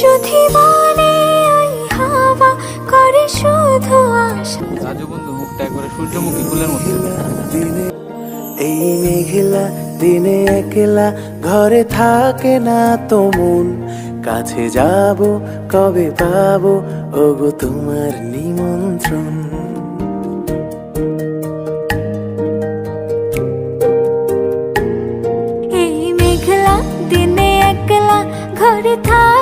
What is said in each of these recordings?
যদি ওই হাওয়া করে শুধু আশা। রাজু বন্ধু মুখটা একবারে সূর্যমুখী ফুলের মতো। দিনে এই মেঘলা দিনে একলা ঘরে থাকে না তো মন। কাছে যাব কবে পাবো ওগো তোমার নিমন্ত্রণ। এই মেঘলা দিনে একলা ঘরে থাকে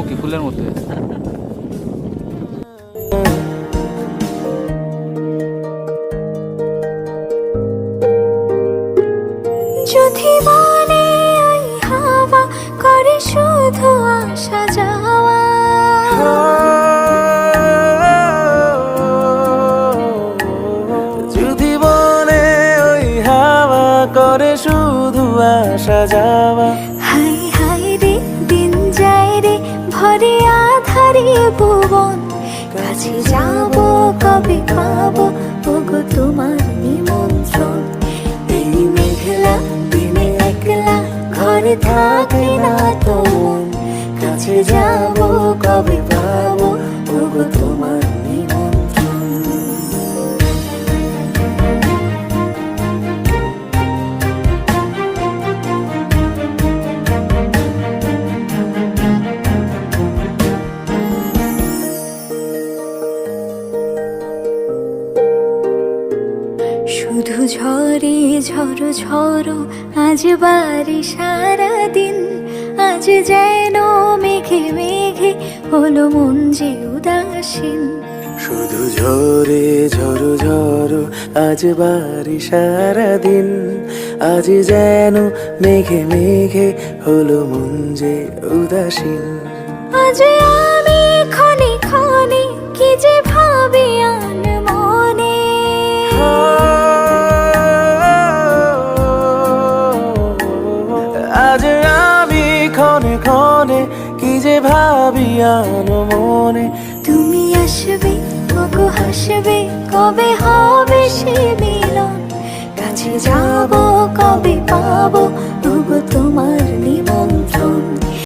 সূর্যমুখী ফুলের মতো যদি হাওয়া করে শুধু আসা যাওয়া। যদি বলে ওই হাওয়া করে শুধু আসা যাওয়া। কাছে যাব, কবে পাবো ওগো, তোমার নিমন্ত্রণ। এই মেঘলা, দিনে একলা, ঘরে থাকে না তো কাছে যাব শুধু ঝরে ঝড়ো ঝড়ো আজ বাড়ি সারা দিন আজ যেন মেঘে মেঘে হলো মন যে উদাসীন। শুধু ঝরে ঝড়ো ঝড়ো আজ বাড়ি সারাদিন। আজ যেন মেঘে মেঘে হলো মন যে উদাসীন। আজ আমি ক্ষণে ক্ষণে কি যে ভাবি আন আজ আমি ক্ষণে ক্ষণে কি যে ভাবি মনে। তুমি আসবে ওগো হাসবে, কবে হবে সে মিলন? কাছে যাব, কবে পাবো?